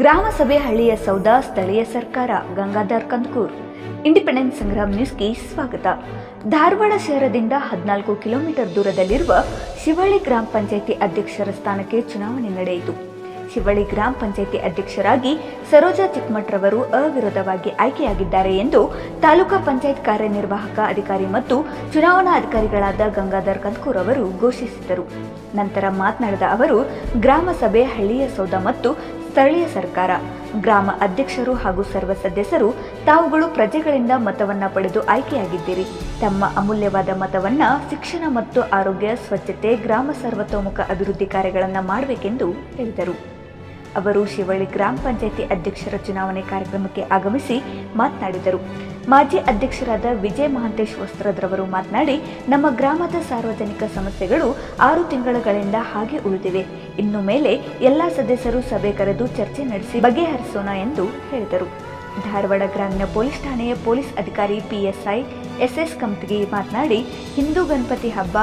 ಗ್ರಾಮ ಸಭೆ ಹಳ್ಳಿಯ ಸೌಧ, ಸ್ಥಳೀಯ ಸರ್ಕಾರ, ಗಂಗಾಧರ್ ಕಂದಕೂರ್. ಇಂಡಿಪೆಂಡೆನ್ಸ್ ಸಂಗ್ರಾಮ್ ನ್ಯೂಸ್ಗೆ ಸ್ವಾಗತ. ಧಾರವಾಡ ಶಹರದಿಂದ ಹದಿನಾಲ್ಕು ಕಿಲೋಮೀಟರ್ ದೂರದಲ್ಲಿರುವ ಶಿವಳ್ಳಿ ಗ್ರಾಮ ಪಂಚಾಯಿತಿ ಅಧ್ಯಕ್ಷರ ಸ್ಥಾನಕ್ಕೆ ಚುನಾವಣೆ ನಡೆಯಿತು. ಶಿವಳ್ಳಿ ಗ್ರಾಮ ಪಂಚಾಯಿತಿ ಅಧ್ಯಕ್ಷರಾಗಿ ಸರೋಜಾ ಚಿಕ್ಕಮಠ್ರವರು ಅವಿರೋಧವಾಗಿ ಆಯ್ಕೆಯಾಗಿದ್ದಾರೆ ಎಂದು ತಾಲೂಕಾ ಪಂಚಾಯತ್ ಕಾರ್ಯನಿರ್ವಾಹಕ ಅಧಿಕಾರಿ ಮತ್ತು ಚುನಾವಣಾ ಅಧಿಕಾರಿಗಳಾದ ಗಂಗಾಧರ್ ಕಂದಕೂರ್ ಅವರು ಘೋಷಿಸಿದರು. ನಂತರ ಮಾತನಾಡಿದ ಅವರು, ಗ್ರಾಮ ಸಭೆ, ಹಳ್ಳಿಯ ಸೌಧ ಮತ್ತು ಸ್ಥಳೀಯ ಸರ್ಕಾರ, ಗ್ರಾಮ ಅಧ್ಯಕ್ಷರು ಹಾಗೂ ಸರ್ವ ಸದಸ್ಯರು ತಾವುಗಳು ಪ್ರಜೆಗಳಿಂದ ಮತವನ್ನ ಪಡೆದು ಆಯ್ಕೆಯಾಗಿದ್ದೀರಿ. ತಮ್ಮ ಅಮೂಲ್ಯವಾದ ಮತವನ್ನ ಶಿಕ್ಷಣ ಮತ್ತು ಆರೋಗ್ಯ, ಸ್ವಚ್ಛತೆ, ಗ್ರಾಮ ಸರ್ವತೋಮುಖ ಅಭಿವೃದ್ಧಿ ಕಾರ್ಯಗಳನ್ನು ಮಾಡಬೇಕೆಂದು ಹೇಳಿದರು. ಅವರು ಶಿವಳ್ಳಿ ಗ್ರಾಮ ಪಂಚಾಯಿತಿ ಅಧ್ಯಕ್ಷರ ಚುನಾವಣೆ ಕಾರ್ಯಕ್ರಮಕ್ಕೆ ಆಗಮಿಸಿ ಮಾತನಾಡಿದರು. ಮಾಜಿ ಅಧ್ಯಕ್ಷರಾದ ವಿಜಯ್ ಮಹಾಂತೇಶ್ ವಸ್ತ್ರದ್ರವರು ಮಾತನಾಡಿ, ನಮ್ಮ ಗ್ರಾಮದ ಸಾರ್ವಜನಿಕ ಸಮಸ್ಯೆಗಳು ಆರು ತಿಂಗಳುಗಳಿಂದ ಹಾಗೆ ಉಳಿದಿವೆ. ಇನ್ನು ಮೇಲೆ ಎಲ್ಲ ಸದಸ್ಯರು ಸಭೆ ಕರೆದು ಚರ್ಚೆ ನಡೆಸಿ ಬಗೆಹರಿಸೋಣ ಎಂದು ಹೇಳಿದರು. ಧಾರವಾಡ ಗ್ರಾಮೀಣ ಪೊಲೀಸ್ ಠಾಣೆಯ ಪೊಲೀಸ್ ಅಧಿಕಾರಿ ಪಿಎಸ್ಐ ಎಸ್ಎಸ್ ಕಂಪ್ಗೆ ಮಾತನಾಡಿ, ಹಿಂದೂ ಗಣಪತಿ ಹಬ್ಬ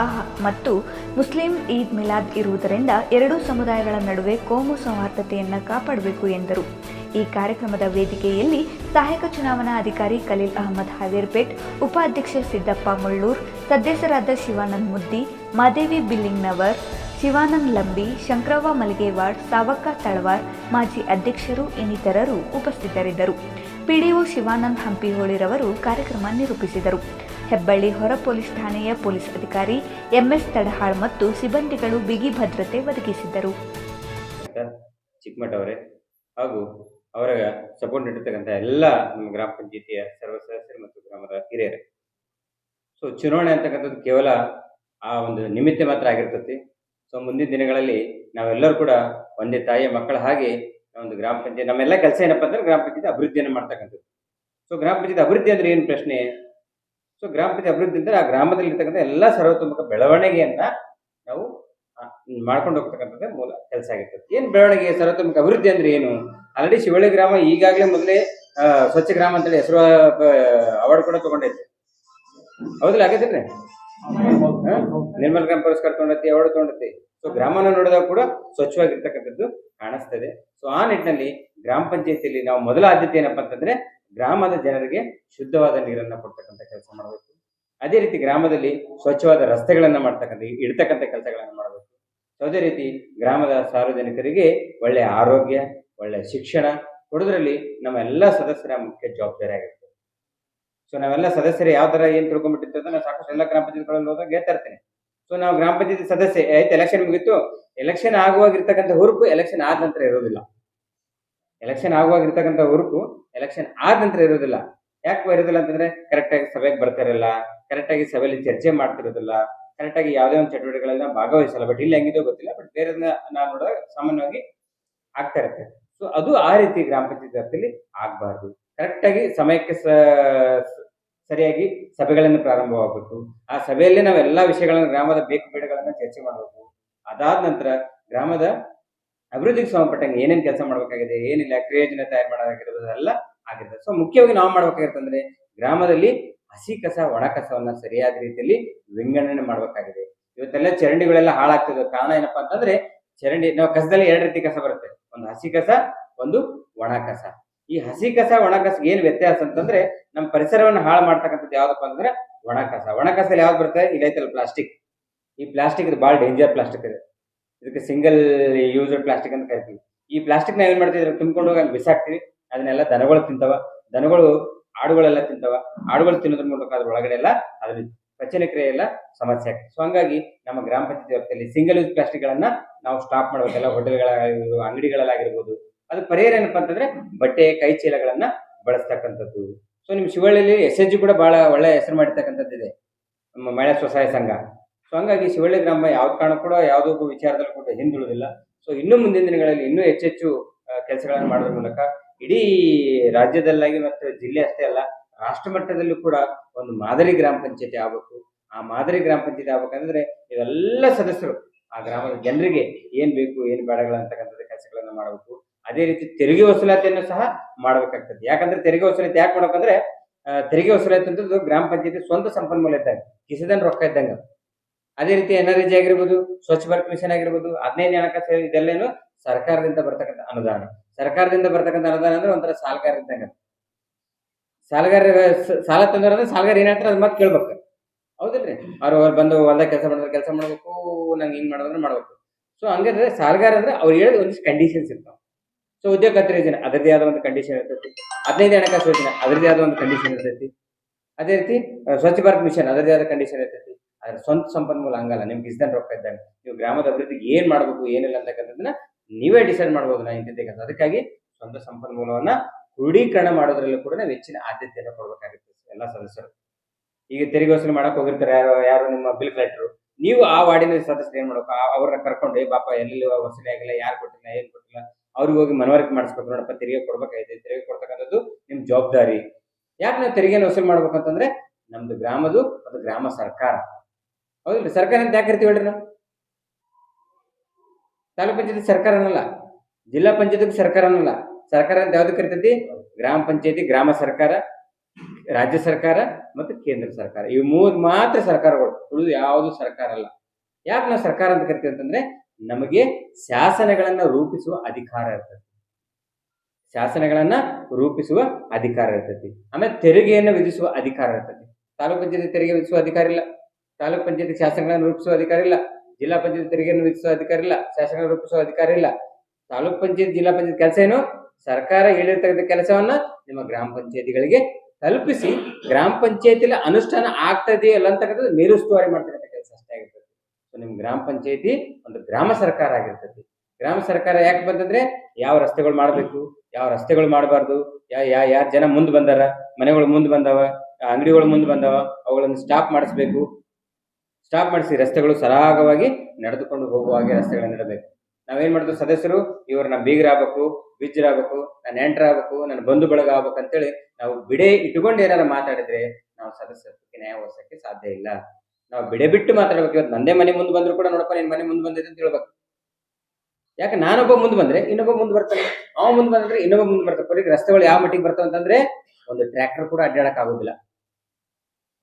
ಮತ್ತು ಮುಸ್ಲಿಂ ಈದ್ ಮಿಲಾದ್ ಇರುವುದರಿಂದ ಎರಡೂ ಸಮುದಾಯಗಳ ನಡುವೆ ಕೋಮು ಸೌಹಾರ್ದತೆಯನ್ನು ಕಾಪಾಡಬೇಕು ಎಂದರು. ಈ ಕಾರ್ಯಕ್ರಮದ ವೇದಿಕೆಯಲ್ಲಿ ಸಹಾಯಕ ಚುನಾವಣಾ ಅಧಿಕಾರಿ ಖಲೀಲ್ ಅಹಮದ್ ಹಾವೇರ್ಪೇಟ್, ಉಪಾಧ್ಯಕ್ಷ ಸಿದ್ದಪ್ಪ ಮುಳ್ಳೂರ್, ಸದಸ್ಯರಾದ ಶಿವಾನಂದ್ ಮುದ್ದಿ, ಮಾದೇವಿ ಬಿಲ್ಲಿಂಗ್ನವರ್, ಶಿವಾನಂದ್ ಲಂಬಿ, ಶಂಕರವ್ವ ಮಲಿಗೇವಾಡ್, ಸಾವಕ್ಕ ತಳವಾರ್, ಮಾಜಿ ಅಧ್ಯಕ್ಷರು ಇನ್ನಿತರರು ಉಪಸ್ಥಿತರಿದ್ದರು. ಪಿಡಿಒ ಶಿವಾನಂದ್ ಹಂಪಿಹೋಳಿರವರು ಕಾರ್ಯಕ್ರಮ ನಿರೂಪಿಸಿದರು. ಹೆಬ್ಬಳ್ಳಿ ಹೊರ ಪೊಲೀಸ್ ಠಾಣೆಯ ಪೊಲೀಸ್ ಅಧಿಕಾರಿ ಎಂಎಸ್ ತಡಹಾಳ್ ಮತ್ತು ಸಿಬ್ಬಂದಿಗಳು ಬಿಗಿ ಭದ್ರತೆ ಒದಗಿಸಿದ್ದರು. ಚಿಕ್ಕಮಠ ಅವರೇ ಹಾಗೂ ಅವರ ಸಪೋರ್ಟ್ ನೀಡಿರ್ತಕ್ಕಂಥ ಎಲ್ಲ ನಮ್ಮ ಗ್ರಾಮ ಪಂಚಾಯಿತಿಯ ಸರ್ವ ಸದಸ್ಯರು ಮತ್ತು ಗ್ರಾಮದ ಹಿರಿಯರು. ಸೊ ಚುನಾವಣೆ ಅಂತಕ್ಕಂಥದ್ದು ಕೇವಲ ಆ ಒಂದು ನಿಮಿತ್ತ ಮಾತ್ರ ಆಗಿರ್ತತಿ. ಸೊ ಮುಂದಿನ ದಿನಗಳಲ್ಲಿ ನಾವೆಲ್ಲರೂ ಕೂಡ ಒಂದೇ ತಾಯಿಯ ಮಕ್ಕಳ ಹಾಗೆ ಒಂದು ಗ್ರಾಮ ಪಂಚಾಯತ್, ನಮ್ಮೆಲ್ಲ ಕೆಲಸ ಏನಪ್ಪ ಅಂದ್ರೆ ಗ್ರಾಮ ಪಂಚಾಯತ್ ಅಭಿವೃದ್ಧಿಯನ್ನು ಮಾಡ್ತಕ್ಕಂಥದ್ದು. ಸೊ ಗ್ರಾಮ ಪಂಚಾಯತ್ ಅಭಿವೃದ್ಧಿ ಅಂದ್ರೆ ಏನು ಪ್ರಶ್ನೆ? ಸೊ ಗ್ರಾಮ ಪಂಚಾಯತ್ ಅಭಿವೃದ್ಧಿ ಅಂದ್ರೆ ಆ ಗ್ರಾಮದಲ್ಲಿ ಇರ್ತಕ್ಕಂಥ ಎಲ್ಲ ಸರ್ವತೋಮುಖ ಬೆಳವಣಿಗೆಯನ್ನ ನಾವು ಮಾಡ್ಕೊಂಡು ಹೋಗ್ತಕ್ಕಂಥದ್ದೇ ಮೂಲ ಕೆಲಸ ಆಗಿರ್ತದೆ. ಏನ್ ಬೆಳವಣಿಗೆ ಸರ್ವತೋಮುಖ ಅಭಿವೃದ್ಧಿ ಅಂದ್ರೆ ಏನು? ಆಲ್ರೆಡಿ ಶಿವಳ್ಳಿ ಗ್ರಾಮ ಈಗಾಗಲೇ ಮೊದಲೇ ಸ್ವಚ್ಛ ಗ್ರಾಮ ಅಂತೇಳಿ ಹೆಸರು ಅವಾರ್ಡ್ ಕೂಡ ತಗೊಂಡೈತೆ ಹೌದಿಲ್ಲ ಆಗೈತಿಲ್ರಿ ನಿರ್ಮಲ್ ಗ್ರಾಮ ಪುರಸ್ಕಾರ ತಗೊಂಡೈತಿ ಅವಾರ್ಡ್ ತಗೊಂಡೈತಿ ಸೊ ಗ್ರಾಮನ ನೋಡಿದಾಗ ಕೂಡ ಸ್ವಚ್ಛವಾಗಿರ್ತಕ್ಕಂಥದ್ದು ಕಾಣಿಸ್ತದೆ. ಸೊ ಆ ನಿಟ್ಟಿನಲ್ಲಿ ಗ್ರಾಮ ಪಂಚಾಯತಿಯಲ್ಲಿ ನಾವು ಮೊದಲ ಆದ್ಯತೆ ಏನಪ್ಪಾ ಅಂತಂದ್ರೆ ಗ್ರಾಮದ ಜನರಿಗೆ ಶುದ್ಧವಾದ ನೀರನ್ನ ಕೊಡ್ತಕ್ಕಂಥ ಕೆಲಸ ಮಾಡಬೇಕು. ಅದೇ ರೀತಿ ಗ್ರಾಮದಲ್ಲಿ ಸ್ವಚ್ಛವಾದ ರಸ್ತೆಗಳನ್ನ ಮಾಡ್ತಕ್ಕಂಥ, ಇಡ್ತಕ್ಕಂಥ ಕೆಲಸಗಳನ್ನ ಮಾಡಬೇಕು. ಸೊ ಅದೇ ರೀತಿ ಗ್ರಾಮದ ಸಾರ್ವಜನಿಕರಿಗೆ ಒಳ್ಳೆಯ ಆರೋಗ್ಯ ಒಳ್ಳೆಯ ಶಿಕ್ಷಣ ಕೊಡೋದ್ರಲ್ಲಿ ನಮ್ಮ ಎಲ್ಲ ಸದಸ್ಯರ ಮುಖ್ಯ ಜವಾಬ್ದಾರಿ ಆಗಿರ್ತದೆ. ಸೊ ನಾವೆಲ್ಲ ಸದಸ್ಯರು ಯಾವ ಥರ ಏನು ತಿಳ್ಕೊಂಡ್ಬಿಟ್ಟಿರ್ತದೆ ನಾನು ಸಾಕಷ್ಟು ಎಲ್ಲ ಗ್ರಾಮ ಪಂಚಾಯತ್ಗಳಲ್ಲಿ ಹೋದಾಗ ಹೇಳ್ತಾ ಇರ್ತೇನೆ ಸೊ ನಾವು ಗ್ರಾಮ ಪಂಚಾಯತಿ ಸದಸ್ಯ, ಆಯ್ತು ಎಲೆಕ್ಷನ್ ಮುಗಿತು. ಎಲೆಕ್ಷನ್ ಆಗುವಾಗ ಇರ್ತಕ್ಕಂಥ ಹುರುಪು ಎಲೆಕ್ಷನ್ ಆದ ನಂತರ ಇರೋದಿಲ್ಲ. ಎಲೆಕ್ಷನ್ ಆಗುವಾಗ ಇರ್ತಕ್ಕಂಥ ಹುರುಪು ಎಲೆಕ್ಷನ್ ಆದ ನಂತರ ಇರೋದಿಲ್ಲ. ಯಾಕೆ ಇರೋದಿಲ್ಲ ಅಂತಂದ್ರೆ ಕರೆಕ್ಟಾಗಿ ಸಭೆಗೆ ಬರ್ತಿರಲ್ಲ ಕರೆಕ್ಟ್ ಆಗಿ ಸಭೆಯಲ್ಲಿ ಚರ್ಚೆ ಮಾಡ್ತಿರೋದಿಲ್ಲ. ಕರೆಕ್ಟ್ ಆಗಿ ಯಾವುದೇ ಒಂದು ಚಟುವಟಿಕೆಗಳನ್ನ ಭಾಗವಹಿಸಲ್ಲ. ಬಟ್ ಇಲ್ಲಿ ಹೆಂಗಿದೋ ಗೊತ್ತಿಲ್ಲ. ಬಟ್ ಬೇರೆ ನಾನು ನೋಡಿದಾಗ ಸಾಮಾನ್ಯವಾಗಿ ಆಗ್ತಾ ಇರುತ್ತೆ. ಸೊ ಅದು ಆ ರೀತಿ ಗ್ರಾಮ ಪಂಚಾಯತ್ ವ್ಯಾಪ್ತಿಯಲ್ಲಿ ಆಗ್ಬಾರ್ದು ಕರೆಕ್ಟ್ ಆಗಿ ಸಮಯಕ್ಕೆ ಸರಿಯಾಗಿ ಸಭೆಗಳನ್ನು ಪ್ರಾರಂಭವಾಗಬೇಕು. ಆ ಸಭೆಯಲ್ಲಿ ನಾವು ಎಲ್ಲಾ ವಿಷಯಗಳನ್ನ ಗ್ರಾಮದ ಬೇಕು ಬೇಡಗಳನ್ನ ಚರ್ಚೆ ಮಾಡಬೇಕು. ಅದಾದ ನಂತರ ಗ್ರಾಮದ ಅಭಿವೃದ್ಧಿಗೆ ಸಂಬಂಧಪಟ್ಟಂಗೆ ಏನೇನು ಕೆಲಸ ಮಾಡ್ಬೇಕಾಗಿದೆ, ಏನಿಲ್ಲ ಕ್ರಿಯೋಜನೆ ತಯಾರು ಮಾಡೋದಾಗಿರೋದು ಅದೆಲ್ಲ ಆಗಿರ್ತದೆ ಸೊ ಮುಖ್ಯವಾಗಿ ನಾವು ಮಾಡ್ಬೇಕಾಗಿರ್ತಂದ್ರೆ ಗ್ರಾಮದಲ್ಲಿ ಹಸಿ ಕಸ, ಒಣ ಕಸವನ್ನ ಸರಿಯಾದ ರೀತಿಯಲ್ಲಿ ವಿಂಗಡಣೆ ಮಾಡ್ಬೇಕಾಗಿದೆ. ಇವತ್ತೆಲ್ಲ ಚರಂಡಿಗಳೆಲ್ಲ ಹಾಳಾಗ್ತಿದೆ ಕಾರಣ ಏನಪ್ಪಾ ಅಂತಂದ್ರೆ, ಚರಂಡಿ, ನಾವು ಕಸದಲ್ಲಿ ಎರಡು ರೀತಿ ಕಸ ಬರುತ್ತೆ. ಒಂದು ಹಸಿ ಕಸ, ಒಂದು ಒಣ ಕಸ. ಈ ಹಸಿ ಕಸ, ಒಣ ಕಸ ಏನ್ ವ್ಯತ್ಯಾಸ ಅಂತಂದ್ರೆ, ನಮ್ಮ ಪರಿಸರವನ್ನು ಹಾಳು ಮಾಡ್ತಕ್ಕಂಥದ್ದು ಯಾವ್ದಪ್ಪ ಅಂದ್ರೆ ಒಣ ಕಸ. ಒಣ ಕಸಲ್ಲಿ ಯಾವ್ದು ಬರುತ್ತೆ? ಇಲ್ಲೈತಲ್ಲ ಪ್ಲಾಸ್ಟಿಕ್. ಈ ಪ್ಲಾಸ್ಟಿಕ್ ಇದು ಭಾಳ ಡೇಂಜರ್ ಪ್ಲಾಸ್ಟಿಕ್ ಇದೆ ಇದಕ್ಕೆ ಸಿಂಗಲ್ ಯೂಸರ್ ಪ್ಲಾಸ್ಟಿಕ್ ಅಂತ ಕರಿತೀವಿ. ಈ ಪ್ಲಾಸ್ಟಿಕ್ ನಾವ್ ಏನ್ ಮಾಡ್ತೀವಿ ತುಂಬ್ಕೊಂಡು ಹೋಗಿ ಅಲ್ಲಿ ಬಿಸಾಕ್ತಿವಿ. ಅದನ್ನೆಲ್ಲ ದನಗಳು ತಿಂತವ. ದನಗಳು ಆಡುಗಳೆಲ್ಲ ತಿಂತಾವ, ಆಡುಗಳು ತಿನ್ನೋದ್ರ ಮೂಲಕ ಅದ್ರ ಒಳಗಡೆ ಎಲ್ಲ ಅದ್ರ ಪಚನ ಕ್ರಿಯೆ ಎಲ್ಲ ಸಮಸ್ಯೆ ಆಗ್ತದೆ. ಸೊ ಹಂಗಾಗಿ ನಮ್ಮ ಗ್ರಾಮ ಪಂಚಾಯತ್ ವ್ಯಾಪ್ತಿಯಲ್ಲಿ ಸಿಂಗಲ್ ಯೂಸ್ ಪ್ಲಾಸ್ಟಿಕ್ ಗಳನ್ನ ನಾವು ಸ್ಟಾಪ್ ಮಾಡ್ಬೇಕೆಲ್ಲ, ಹೋಟೆಲ್ಗಳಾಗಿರ್ಬೋದು, ಅಂಗಡಿಗಳಲ್ಲಾಗಿರ್ಬೋದು, ಅದು ಪರಿಹಾರ ಏನಪ್ಪಾ ಅಂತಂದ್ರೆ ಬಟ್ಟೆ, ಕೈ ಚೀಲಗಳನ್ನ ಬಳಸ್ತಕ್ಕಂಥದ್ದು. ಸೊ ನಿಮ್ ಶಿವಳ್ಳಿಯಲ್ಲಿ ಎಸ್ ಎಚ್ ಕೂಡ ಬಹಳ ಒಳ್ಳೆ ಹೆಸರು ಮಾಡಿರ್ತಕ್ಕಂಥದ್ದು ಇದೆ. ನಮ್ಮ ಮಹಿಳಾ ಸ್ವಸಹಾಯ ಸಂಘ. ಸೊ ಹಂಗಾಗಿ ಶಿವಳ್ಳಿ ಗ್ರಾಮ ಯಾವ್ದು ಕಾರಣ ಕೂಡ ಯಾವುದೋ ವಿಚಾರದಲ್ಲೂ ವಿಚಾರದಲ್ಲಿ ಕೂಡ ಹಿಂದುಳಿದಿಲ್ಲ. ಸೊ ಇನ್ನು ಮುಂದಿನ ದಿನಗಳಲ್ಲಿ ಇನ್ನೂ ಹೆಚ್ಚೆಚ್ಚು ಕೆಲಸಗಳನ್ನು ಮಾಡೋದ್ರ ಮೂಲಕ ಇಡೀ ರಾಜ್ಯದಲ್ಲಾಗಿ ಮತ್ತು ಜಿಲ್ಲೆ ಅಷ್ಟೇ ಅಲ್ಲ, ರಾಷ್ಟ್ರ ಮಟ್ಟದಲ್ಲೂ ಕೂಡ ಒಂದು ಮಾದರಿ ಗ್ರಾಮ ಪಂಚಾಯತಿ ಆಗ್ಬೇಕು. ಆ ಮಾದರಿ ಗ್ರಾಮ ಪಂಚಾಯತಿ ಆಗ್ಬೇಕಂದ್ರೆ ಇವೆಲ್ಲ ಸದಸ್ಯರು, ಆ ಗ್ರಾಮದ ಜನರಿಗೆ ಏನ್ ಬೇಕು, ಏನ್ ಬೇಡಗಳಂತಕ್ಕಂಥದ್ದು ಕೆಲಸಗಳನ್ನ ಮಾಡಬೇಕು. ಅದೇ ರೀತಿ ತೆರಿಗೆ ವಸೂಲಾತಿಯನ್ನು ಸಹ ಮಾಡ್ಬೇಕಾಗ್ತದೆ. ಯಾಕಂದ್ರೆ ತೆರಿಗೆ ವಸೂಲಾತಿ ಯಾಕೆ ಮಾಡ್ಬೇಕಂದ್ರೆ ತೆರಿಗೆ ವಸೂಲಾತಿ ಅಂತದ್ದು ಗ್ರಾಮ ಪಂಚಾಯತಿ ಸ್ವಂತ ಸಂಪನ್ಮೂಲ ಇದ್ದಾಗ, ಕಿಸದನ್ ರೊಕ್ಕ ಇದ್ದಂಗ ಅದೇ. ರೀತಿ ಎನ್ ಆರ್ ಆಗಿರ್ಬೋದು, ಸ್ವಚ್ಛ ಭಾರತ್ ಮಿಷನ್ ಆಗಿರ್ಬೋದು ಹದಿನೈದು ಹಣಕಾಸು ಇದೆಲ್ಲೇನು ಸರ್ಕಾರದಿಂದ ಬರ್ತಕ್ಕಂಥ ಅನುದಾನ. ಸರ್ಕಾರದಿಂದ ಬರ್ತಕ್ಕಂಥ ಅನುದಾನ ಅಂದ್ರೆ ಒಂಥರ ಸಾಲಗಾರ ಇದ್ದಂಗ ಸಾಲಗಾರ ಸಾಲ ತಂದ್ರ ಅಂದ್ರೆ ಸಾಲಗಾರ ಏನ್ ಹೇಳ್ತಾರೆ ಅದ್ ಮತ್ತೆ ಕೇಳ್ಬೇಕು. ಹೌದಿಲ್ರಿ? ಅವ್ರು ಅವ್ರು ಬಂದು ಹೊಲ್ದಾಗ ಕೆಲಸ ಮಾಡಿದ್ರೆ ಕೆಲಸ ಮಾಡ್ಬೇಕು, ನಂಗೆ ಹಿಂಗ್ ಮಾಡೋದ್ರೆ ಮಾಡ್ಬೇಕು. ಸೊ ಹಂಗಂದ್ರೆ ಸಾಲಗಾರ ಅಂದ್ರೆ ಅವ್ರು ಹೇಳಿದ ಒಂದಿಷ್ಟು ಕಂಡೀಷನ್ಸ್ ಇರ್ತಾವ. ಸೊ ಉದ್ಯೋಗ ಖಾತ್ರಿ ಯೋಜನೆ ಅದರದೇ ಆದ ಒಂದು ಕಂಡೀಷನ್ ಇರ್ತೈತಿ. ಹದಿನೈದು ಹಣಕಾಸು ಯೋಜನೆ ಅದರದೇ ಆದ ಒಂದು ಕಂಡೀಷನ್ ಇರ್ತೈತಿ. ಅದೇ ರೀತಿ ಸ್ವಚ್ಛ ಭಾರತ್ ಮಿಷನ್ ಅದರದೇ ಆದ ಕಂಡೀಷನ್ ಇರ್ತೈತಿ. ಅದ್ರ ಸ್ವಂತ ಸಂಪನ್ಮೂಲ ಹಂಗಲ್ಲ, ನಿಮ್ಗೆ ಇಸ್ದನ್ ರೊಕ್ಕ ಇದ್ದಂಗೆ. ನೀವು ಗ್ರಾಮದ ಅಭಿವೃದ್ಧಿಗೆ ಏನ್ ಮಾಡ್ಬೇಕು, ಏನಿಲ್ಲ ಅಂತಕ್ಕಂಥದ್ದನ್ನ ನೀವೇ ಡಿಸೈಡ್ ಮಾಡಬಹುದು ನಾ ಇಂತಿದ್ದೆ ಕೆಲಸ ಅದಕ್ಕಾಗಿ ಸ್ವಂತ ಸಂಪನ್ಮೂಲವನ್ನ ಕ್ರೋಢೀಕರಣ ಮಾಡೋದ್ರಲ್ಲೂ ಕೂಡ ನಾವು ಹೆಚ್ಚಿನ ಆದ್ಯತೆಯನ್ನು ಕೊಡಬೇಕಾಗುತ್ತೆ ಎಲ್ಲ ಸದಸ್ಯರು. ಈಗ ತೆರಿಗೆ ವಸೂಲಿ ಮಾಡಕ್ ಹೋಗಿರ್ತಾರೆ, ಯಾರು ಯಾರು ನಿಮ್ಮ ಬಿಲ್ ಕಲೆಕ್ಟರ್ ನೀವು ಆ ವಾರ್ಡಿನ ಸದಸ್ಯರು ಏನ್ ಮಾಡಬೇಕು? ಅವ್ರನ್ನ ಕರ್ಕೊಂಡು ಪಾಪ ಎಲ್ಲಿ ವಸೂಲಿ ಆಗಿಲ್ಲ, ಯಾರು ಕೊಟ್ಟಿಲ್ಲ, ಏನ್ ಕೊಟ್ಟಿಲ್ಲ, ಅವ್ರಿಗೆ ಹೋಗಿ ಮನವರಿಕೆ ಮಾಡಿಸ್ಬೇಕು. ನೋಡಪ್ಪ, ತೆರಿಗೆ ಕೊಡ್ಬೇಕಾಗಿದೆ. ತೆರಿಗೆ ಕೊಡ್ತಕ್ಕಂಥದ್ದು ನಿಮ್ ಜವಾಬ್ದಾರಿ. ಯಾಕೆ ನಾವು ತೆರಿಗೆನ ವಸೂಲಿ ಮಾಡ್ಬೇಕಂತಂದ್ರೆ, ನಮ್ದು ಗ್ರಾಮದು ಅದು ಗ್ರಾಮ ಸರ್ಕಾರ. ಹೌದಿಲ್ಲ ಸರ್ಕಾರ ಅಂತ ಯಾಕೆ ಇರ್ತೀವಿ ಹೇಳ್ರಿ ನಾವು? ತಾಲೂಕ್ ಪಂಚಾಯತಿ ಸರ್ಕಾರ ಅನ್ನಲ್ಲ, ಜಿಲ್ಲಾ ಪಂಚಾಯತ್ಗೆ ಸರ್ಕಾರ ಅನ್ನಲ್ಲ. ಸರ್ಕಾರ ಅಂತ ಯಾವ್ದು ಕರಿತೈತಿ? ಗ್ರಾಮ ಪಂಚಾಯತಿ, ಗ್ರಾಮ ಸರ್ಕಾರ, ರಾಜ್ಯ ಸರ್ಕಾರ ಮತ್ತು ಕೇಂದ್ರ ಸರ್ಕಾರ. ಇವು ಮೂರು ಮಾತ್ರ ಸರ್ಕಾರಗಳು, ಉಳಿದು ಯಾವುದು ಸರ್ಕಾರ ಅಲ್ಲ. ಯಾಕೆ ನಾವು ಸರ್ಕಾರ ಅಂತ ಕರಿತೀವಿ ಅಂತಂದ್ರೆ, ನಮಗೆ ಶಾಸನಗಳನ್ನ ರೂಪಿಸುವ ಅಧಿಕಾರ ಇರ್ತದೆ ಶಾಸನಗಳನ್ನ ರೂಪಿಸುವ ಅಧಿಕಾರ ಇರ್ತೈತಿ. ಆಮೇಲೆ ತೆರಿಗೆಯನ್ನು ವಿಧಿಸುವ ಅಧಿಕಾರ ಇರ್ತೈತಿ. ತಾಲೂಕ್ ಪಂಚಾಯತಿ ತೆರಿಗೆ ವಿಧಿಸುವ ಅಧಿಕಾರ ಇಲ್ಲ. ತಾಲೂಕ್ ಪಂಚಾಯತಿ ಶಾಸನಗಳನ್ನು ರೂಪಿಸುವ ಅಧಿಕಾರ ಇಲ್ಲ. ಜಿಲ್ಲಾ ಪಂಚಾಯತ್ ತೆರಿಗೆಯನ್ನು ವಿಧಿಸುವ ಅಧಿಕಾರ ಇಲ್ಲ ಶಾಸನ ರೂಪಿಸುವ ಅಧಿಕಾರ ಇಲ್ಲ. ತಾಲೂಕ್ ಪಂಚಾಯತ್, ಜಿಲ್ಲಾ ಪಂಚಾಯತ್ ಕೆಲಸ ಏನು? ಸರ್ಕಾರ ಹೇಳಿರ್ತಕ್ಕಂಥ ಕೆಲಸವನ್ನ ನಿಮ್ಮ ಗ್ರಾಮ ಪಂಚಾಯತಿಗಳಿಗೆ ತಲುಪಿಸಿ, ಗ್ರಾಮ ಪಂಚಾಯತಿಲಿ ಅನುಷ್ಠಾನ ಆಗ್ತದೆಯೋ ಇಲ್ಲ ಅಂತಕ್ಕಂಥದ್ದು ಮೇಲುಸ್ತುವಾರಿ ಮಾಡ್ತಕ್ಕಂಥ ಕೆಲಸ ಅಷ್ಟೇ ಆಗಿರ್ತದೆ. ಸೊ ನಿಮ್ ಗ್ರಾಮ ಪಂಚಾಯತಿ ಒಂದು ಗ್ರಾಮ ಸರ್ಕಾರ ಆಗಿರ್ತದೆ. ಗ್ರಾಮ ಸರ್ಕಾರ ಯಾಕೆ ಬಂತಂದ್ರೆ ಯಾವ ರಸ್ತೆಗಳು ಮಾಡಬೇಕು, ಯಾವ ರಸ್ತೆಗಳು ಮಾಡಬಾರ್ದು, ಯಾ ಯಾ, ಯಾರು ಜನ ಮುಂದೆ ಬಂದಾರ, ಮನೆಗಳು ಮುಂದೆ ಬಂದಾವ ಅಂಗಡಿಗಳು ಮುಂದೆ ಬಂದಾವ, ಅವುಗಳನ್ನು ಸ್ಟಾಪ್ ಮಾಡಿಸ್ಬೇಕು. ಸ್ಟಾಪ್ ಮಾಡಿಸಿ ರಸ್ತೆಗಳು ಸರಾಗವಾಗಿ ನಡೆದುಕೊಂಡು ಹೋಗುವ ಹಾಗೆ ರಸ್ತೆಗಳನ್ನು ಇಡಬೇಕು. ನಾವೇನ್ ಮಾಡಿದ್ರು ಸದಸ್ಯರು, ಇವ್ರು ನಮ್ಮ ಬೀಗರಾಗಬೇಕು, ಬಿಜ್ಜರಾಗಬೇಕು ನನ್ನ ನೆಂಟರಾಗಬೇಕು ನನ್ನ ಬಂಧು ಬಳಗ ಆಗ್ಬೇಕು ಅಂತೇಳಿ ನಾವು ಬಿಡೆ ಇಟ್ಕೊಂಡು ಏನಾರ ಮಾತಾಡಿದ್ರೆ ನಾವು ಸದಸ್ಯತ್ವಕ್ಕೆ ನ್ಯಾಯ ಸಾಧ್ಯ ಇಲ್ಲ. ನಾವು ಬಿಡೆ ಬಿಟ್ಟು ಮಾತಾಡ್ಬೇಕು. ಇವತ್ತು ನಂದೇ ಮನೆ ಮುಂದೆ ಬಂದ್ರು ಕೂಡ ನೋಡಪ್ಪ, ನಿನ್ ಮನೆ ಮುಂದೆ ಬಂದಿದೆ ಅಂತ ಹೇಳ್ಬೇಕು. ಯಾಕೆ ನಾನೊಬ್ಬ ಮುಂದೆ ಬಂದ್ರೆ ಇನ್ನೊಬ್ಬ ಮುಂದೆ ಬರ್ತಾನೆ. ಅವ ಮುಂದೆ ಬಂದ್ರೆ ಇನ್ನೊಬ್ಬ ಮುಂದೆ ಬರ್ತಾನೆ. ರಸ್ತೆಗಳು ಯಾವ ಮಟ್ಟಿಗೆ ಬರ್ತಾವ ಅಂತಂದ್ರೆ ಒಂದು ಟ್ರ್ಯಾಕ್ಟರ್ ಕೂಡ ಅಡ್ಡಾಡಕ್ ಆಗೋದಿಲ್ಲ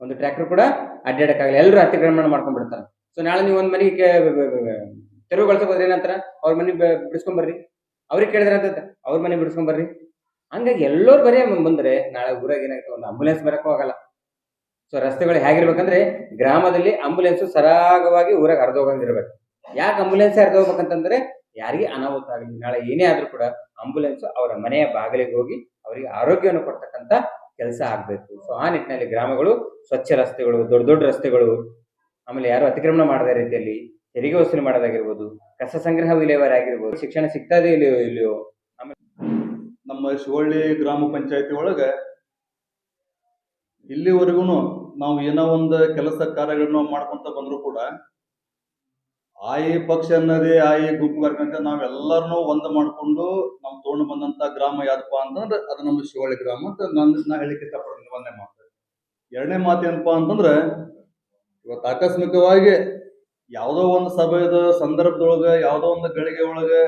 ಒಂದು ಟ್ರ್ಯಾಕ್ಟರ್ ಕೂಡ ಅಡ್ಡಾಡಕ್ಕಾಗಲ್ಲ. ಎಲ್ಲರೂ ಅತಿಕ್ರಮಣ ಮಾಡ್ಕೊಂಡ್ಬಿಡ್ತಾರೆ. ಸೊ ನಾಳೆ ನೀವು ಒಂದು ಮನೆಗೆ ತೆರವುಗೊಳಿಸಕ್ ಹೋದ್ರೆ ಏನಂತಾರ? ಅವ್ರ ಮನೆ ಬಿಡಿಸ್ಕೊಂಬರ್ರಿ. ಅವ್ರಿಗೆ ಕೇಳಿದ್ರೆ ಅಂತ ಅವ್ರ ಮನೆ ಬಿಡಿಸ್ಕೊಂಡ್ ಬರ್ರಿ ಹಂಗಾಗಿ ಎಲ್ಲರೂ ಬರೀ ಬಂದ್ರೆ ನಾಳೆ ಊರಾಗ ಏನಾಗುತ್ತೆ? ಒಂದು ಆಂಬುಲೆನ್ಸ್ ಬರಕ್ಕೂ ಆಗಲ್ಲ. ಸೊ ರಸ್ತೆಗಳು ಹೇಗಿರ್ಬೇಕಂದ್ರೆ ಗ್ರಾಮದಲ್ಲಿ ಆಂಬುಲೆನ್ಸ್ ಸರಾಗವಾಗಿ ಊರಾಗ ಹರಿದೋಗಂಗಿರ್ಬೇಕು. ಯಾಕೆ ಆಂಬುಲೆನ್ಸ್ ಹರಿದೋಗ್ಬೇಕಂತಂದ್ರೆ ಯಾರಿಗೆ ಅನಾಹುತ ಆಗಲಿ, ನಾಳೆ ಏನೇ ಆದ್ರೂ ಕೂಡ ಆಂಬುಲೆನ್ಸ್ ಅವರ ಮನೆಯ ಬಾಗಿಲಿಗೆ ಹೋಗಿ ಅವರಿಗೆ ಆರೋಗ್ಯವನ್ನು ಕೊಡ್ತಕ್ಕಂತ ಕೆಲಸ ಆಗ್ಬೇಕು. ಸೊ ಆ ನಿಟ್ಟಿನಲ್ಲಿ ಗ್ರಾಮಗಳು, ಸ್ವಚ್ಛ ರಸ್ತೆಗಳು, ದೊಡ್ಡ ದೊಡ್ಡ ರಸ್ತೆಗಳು, ಆಮೇಲೆ ಯಾರು ಅತಿಕ್ರಮಣ ಮಾಡದ ರೀತಿಯಲ್ಲಿ ತೆರಿಗೆ ವಸೂಲಿ ಮಾಡೋದಾಗಿರ್ಬೋದು, ಕಸ ಸಂಗ್ರಹ ವಿಲೇವಾರಿ ಆಗಿರ್ಬೋದು, ಶಿಕ್ಷಣ ಸಿಗ್ತದೆ ಇಲ್ಲಿಯೋ ಇಲ್ಲಿಯೋ? ನಮ್ಮ ಶಿವಳ್ಳಿ ಗ್ರಾಮ ಪಂಚಾಯತಿ ಒಳಗ ಇಲ್ಲಿವರೆಗೂ ನಾವು ಏನೋ ಒಂದು ಕೆಲಸ ಕಾರ್ಯಗಳನ್ನ ಮಾಡ್ಕೊಂತ ಬಂದ್ರು ಕೂಡ ಆಯಿ ಪಕ್ಷ ಅನ್ನೋದೇ ಆಯಿ ಗುಂಪು ಬರ್ಕಂತ ನಾವೆಲ್ಲರನ್ನೂ ಒಂದು ಮಾಡ್ಕೊಂಡು ನಮ್ಮ ತಗೊಂಡು ಬಂದಂತ ಗ್ರಾಮ ಯಾವ್ದಪ್ಪ ಅಂತಂದ್ರೆ ಅದು ನಮ್ಮ ಶಿವಳ್ಳಿ ಗ್ರಾಮ ಅಂತ ನಾನು ನಾ ಹೇಳಿಕ್ಕೆ ಇಷ್ಟಪಡ್ತೀನಿ ಒಂದನೇ ಮಾತು. ಎರಡನೇ ಮಾತು ಏನಪ್ಪಾ ಅಂತಂದ್ರೆ, ಇವತ್ತು ಆಕಸ್ಮಿಕವಾಗಿ ಯಾವುದೋ ಒಂದು ಸಭೆದ, ಸಂದರ್ಭದೊಳಗೆ, ಯಾವುದೋ ಒಂದು ಗಳಿಗೆ ಒಳಗೆ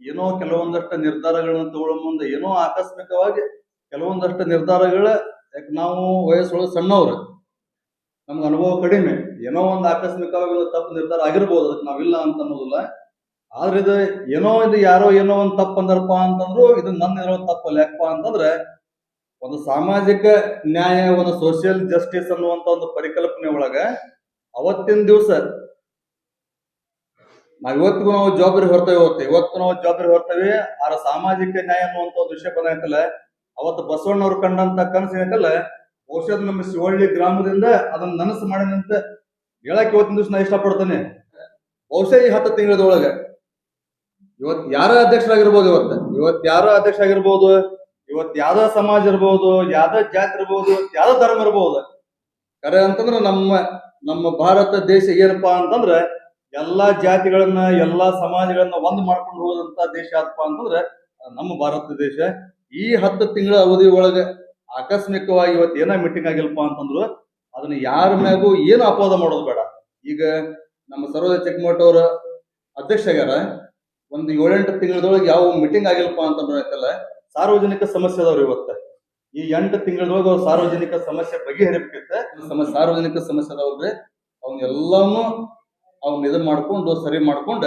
ಏನೋ ಕೆಲವೊಂದಷ್ಟು ನಿರ್ಧಾರಗಳನ್ನ ತಗೊಳ್ಳೋ ಮುಂದೆ ಏನೋ ಆಕಸ್ಮಿಕವಾಗಿ ಕೆಲವೊಂದಷ್ಟು ನಿರ್ಧಾರಗಳ, ಯಾಕೆ ನಾವು ವಯಸ್ಸೊಳಗೆ ಸಣ್ಣವ್ರು ನಮ್ಗೆ ಅನುಭವ ಕಡಿಮೆ. ಏನೋ ಒಂದು ಆಕಸ್ಮಿಕವಾಗಿ ಒಂದು ತಪ್ಪು ನಿರ್ಧಾರ ಆಗಿರ್ಬೋದು, ಅದಕ್ಕೆ ನಾವಿಲ್ಲ ಅಂತ ಅನ್ನೋದಿಲ್ಲ ಆದ್ರೆ ಇದು ಏನೋ ಇದು ಯಾರೋ ಏನೋ ಒಂದು ತಪ್ಪು ಅಂದ್ರಪ್ಪ ಅಂತಂದ್ರು, ಇದು ನನ್ನ ಇರೋ ತಪ್ಪಲ್ಲ ಯಾಕಪ್ಪ ಅಂತಂದ್ರೆ, ಒಂದು ಸಾಮಾಜಿಕ ನ್ಯಾಯ, ಒಂದು ಸೋಷಿಯಲ್ ಜಸ್ಟಿಸ್ ಅನ್ನುವಂತ ಒಂದು ಪರಿಕಲ್ಪನೆ ಒಳಗ ಅವತ್ತಿನ ದಿವಸ ನಾವ್ ಇವತ್ತಿಗೂ ನಾವು ಜವಾಬ್ದಾರಿ ಹೊರ್ತೇವೆ ಇವತ್ತು. ಇವತ್ತು ನಾವು ಜವಾಬ್ದಾರಿ ಹೊರ್ತೇವೆ. ಆರ ಸಾಮಾಜಿಕ ನ್ಯಾಯ ಅನ್ನುವಂತ ಒಂದು ವಿಷಯ ಬಂದೈತಲ್ಲ, ಅವತ್ತು ಬಸವಣ್ಣವ್ರು ಕಂಡಂತ ಕನಸು ಏನೈತಲ್ಲ ಅದು ನಮ್ಮ ಶಿವಳ್ಳಿ ಗ್ರಾಮದಿಂದ ಅದನ್ನ ನನಸು ಮಾಡಿದಂತ ಹೇಳಕ್ ಇವತ್ತಿನ ದಿವಸ ನಾ ಇಷ್ಟಪಡ್ತೇನೆ. ಬಹುಶಃ ಈ ಹತ್ತು ತಿಂಗಳದೊಳಗೆ ಇವತ್ ಯಾರ ಅಧ್ಯಕ್ಷರಾಗಿರ್ಬೋದು ಇವತ್ತು? ಇವತ್ ಯಾರ ಅಧ್ಯಕ್ಷ ಆಗಿರ್ಬೋದು ಇವತ್ ಯಾವ್ದ ಸಮಾಜ ಇರ್ಬೋದು? ಯಾವ್ದ ಜಾತಿ ಇರ್ಬೋದು? ಯಾವ್ದ ಧರ್ಮ ಇರ್ಬೋದು? ಕರೆ ಅಂತಂದ್ರೆ ನಮ್ಮ ನಮ್ಮ ಭಾರತ ದೇಶ ಏನಪ್ಪಾ ಅಂತಂದ್ರೆ ಎಲ್ಲಾ ಜಾತಿಗಳನ್ನ, ಎಲ್ಲಾ ಸಮಾಜಗಳನ್ನ ಒಂದ್ ಮಾಡ್ಕೊಂಡು ಹೋದಂತ ದೇಶ ಆದಪ್ಪ ಅಂತಂದ್ರೆ ನಮ್ಮ ಭಾರತ ದೇಶ. ಈ ಹತ್ತು ತಿಂಗಳ ಅವಧಿ ಒಳಗ ಆಕಸ್ಮಿಕವಾಗಿ ಇವತ್ತು ಏನೋ ಮೀಟಿಂಗ್ ಆಗಿಲ್ಲಪ್ಪ ಅಂತಂದ್ರು ಅದನ್ನ ಯಾರ ಮ್ಯಾಗೂ ಏನು ಅಪವಾದ ಮಾಡೋದು ಬೇಡ. ಈಗ ನಮ್ಮ ಸರೋಜ ಚಿಕ್ಕಮಠ ಅವರ ಅಧ್ಯಕ್ಷ ಆಗ್ಯಾರ. ಒಂದು ಏಳೆಂಟು ತಿಂಗಳದೊಳಗೆ ಯಾವ ಮೀಟಿಂಗ್ ಆಗಿಲ್ಲಪ್ಪ ಅಂತಂದ್ರೆ ಆಯ್ತಲ್ಲ, ಸಾರ್ವಜನಿಕ ಸಮಸ್ಯೆ ಅದಾವ್ರಿ ಇವತ್ತ. ಈ ಎಂಟು ತಿಂಗಳದೊಳಗೆ ಅವ್ರ ಸಾರ್ವಜನಿಕ ಸಮಸ್ಯೆ ಬಗೆಹರಿಬೇಕಿತ್ತ. ಸಮಸ್ಯೆ ಸಾರ್ವಜನಿಕ ಸಮಸ್ಯೆ ಅದಾವ್ರಿ ಅವನ್ನೆಲ್ಲಾನು ಅವ್ನ ಇದನ್ನ ಮಾಡ್ಕೊಂಡು, ಸರಿ ಮಾಡ್ಕೊಂಡ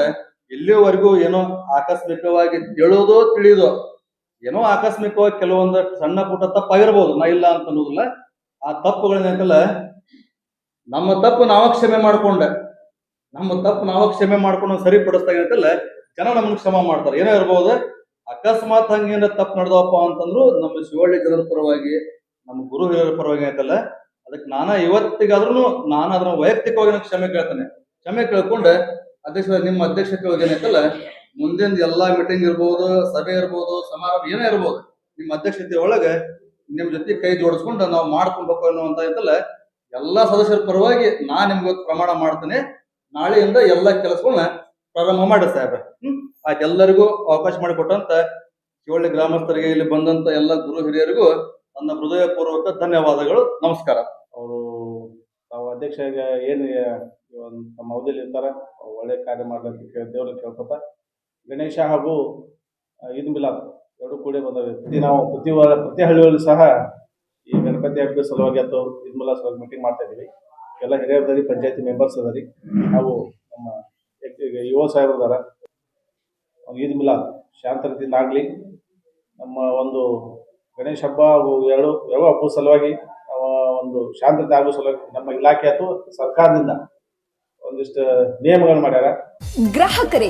ಇಲ್ಲಿವರೆಗೂ ಏನೋ ಆಕಸ್ಮಿಕವಾಗಿ ತಿಳಿಯೋದೋ ತಿಳಿಯೋದೋ ಏನೋ ಆಕಸ್ಮಿಕವಾಗಿ ಕೆಲವೊಂದು ಸಣ್ಣ ಪುಟ್ಟ ತಪ್ಪಾಗಿರ್ಬೋದು ನಾ ಇಲ್ಲ ಅಂತ ಅನ್ನೋದಿಲ್ಲ. ಆ ತಪ್ಪುಗಳೇನೈತಲ್ಲ ನಮ್ಮ ತಪ್ಪು ನಾವ ಕ್ಷಮೆ ಮಾಡ್ಕೊಂಡೆ. ನಮ್ಮ ತಪ್ಪು ನಾವ ಕ್ಷಮೆ ಮಾಡ್ಕೊಂಡು ಸರಿಪಡಿಸ್ದಾಗ ಏನೈತಲ್ಲ ಜನ ನಮ್ಗೆ ಕ್ಷಮ ಮಾಡ್ತಾರೆ. ಏನೋ ಇರ್ಬೋದು, ಅಕಸ್ಮಾತ್ ಹಂಗೇನ ತಪ್ಪು ನಡೆದವಪ್ಪ ಅಂತಂದ್ರು ನಮ್ಮ ಶಿವಳ್ಳಿ ಜನರ ಪರವಾಗಿ, ನಮ್ಮ ಗುರು ಹಿರಿಯರ ಪರವಾಗಿ ಐತಲ್ಲ ಅದಕ್ಕೆ ನಾನ ಇವತ್ತಿಗಾದ್ರೂ ನಾನು ಅದನ್ನ ವೈಯಕ್ತಿಕವಾಗಿ ಕ್ಷಮೆ ಕೇಳ್ತೇನೆ. ಕ್ಷಮೆ ಕೇಳ್ಕೊಂಡು ಅಧ್ಯಕ್ಷ ನಿಮ್ಮ ಅಧ್ಯಕ್ಷತೆ ಹೋಗಿ ಏನೈತಲ್ಲ ಮುಂದಿನ ಎಲ್ಲಾ ಮೀಟಿಂಗ್ ಇರ್ಬೋದು, ಸಭೆ ಇರ್ಬೋದು, ಸಮಾರಂಭ ಏನೇ ಇರ್ಬೋದು, ನಿಮ್ಮ ಅಧ್ಯಕ್ಷತೆ ಒಳಗೆ ನಿಮ್ ಜೊತೆ ಕೈ ಜೋಡಿಸ್ಕೊಂಡು ನಾವು ಮಾಡ್ಕೊಂಡು ಹೋಗೋ ಅನ್ನುವಂತ ಇದಲ್ಲ ಎಲ್ಲಾ ಸದಸ್ಯರ ಪರವಾಗಿ ನಾ ನಿಮ್ಗೆ ಪ್ರಮಾಣ ಮಾಡ್ತೇನೆ. ನಾಳೆಯಿಂದ ಎಲ್ಲಾ ಕೆಲಸಗಳನ್ನ ಪ್ರಾರಂಭ ಮಾಡಿ ಸಾಹೇಬ್ರೆ. ಹ್ಮ್? ಎಲ್ಲರಿಗೂ ಅವಕಾಶ ಮಾಡಿಕೊಟ್ಟಂತ ಶಿವಳ್ಳಿ ಗ್ರಾಮಸ್ಥರಿಗೆ, ಇಲ್ಲಿ ಬಂದಂತ ಎಲ್ಲ ಗುರು ಹಿರಿಯರಿಗೂ ನನ್ನ ಹೃದಯಪೂರ್ವಕ ಧನ್ಯವಾದಗಳು. ನಮಸ್ಕಾರ. ಅವರು ತಾವು ಅಧ್ಯಕ್ಷ ಏನು ತಮ್ಮ ಅವಧಿಯಲ್ಲಿ ಇರ್ತಾರೆ ಒಳ್ಳೆ ಕಾರ್ಯ ಮಾಡ್ಲಿಕ್ಕೆ ಕೇಳಿ ದೇವ್ರಿಗೆ ಕೇಳ್ಕೊತ ಗಣೇಶ ಹಾಗೂ ಈದ್ ಮಿಲಾದ್ ಎರಡು ಕೂಡಿ ಬಂದವೆ ಪ್ರತಿ ನಾವು ಪ್ರತಿ ವಾರ, ಪ್ರತಿ ಹಳ್ಳಿಯಲ್ಲೂ ಸಹ ಈ ಗಣಪತಿ ಹಬ್ಬದ ಸಲುವಾಗಿ ಅಥವಾ ಈದ್ ಮಿಲಾದ್ ಸಲುವಾಗಿ ಮೀಟಿಂಗ್ ಮಾಡ್ತಾ ಇದ್ದೀವಿ. ಎಲ್ಲ ಹಿರಿಯರದಲ್ಲಿ ಪಂಚಾಯತಿ ಮೆಂಬರ್ಸ್ ಅದರಿ. ನಾವು ನಮ್ಮ ಯುವ ಸಾಹೇಬ್ರು ಅದಾರ ಒಂದು ಈದ್ ಮಿಲಾದ್ ಶಾಂತ ರೀತಿಯಿಂದ ಆಗಲಿ, ನಮ್ಮ ಒಂದು ಗಣೇಶ ಹಬ್ಬ ಹಾಗೂ ಎರಡು ಯಾವ ಹಬ್ಬದ ಸಲುವಾಗಿ ಒಂದು ಶಾಂತತೆ ಆಗುವ ಸಲುವಾಗಿ ನಮ್ಮ ಇಲಾಖೆ ಅಥವಾ ಸರ್ಕಾರದಿಂದ ಒಂದಿಷ್ಟು ನಿಯಮಗಳನ್ನು ಮಾಡ್ಯಾರ. ಗ್ರಾಹಕರೇ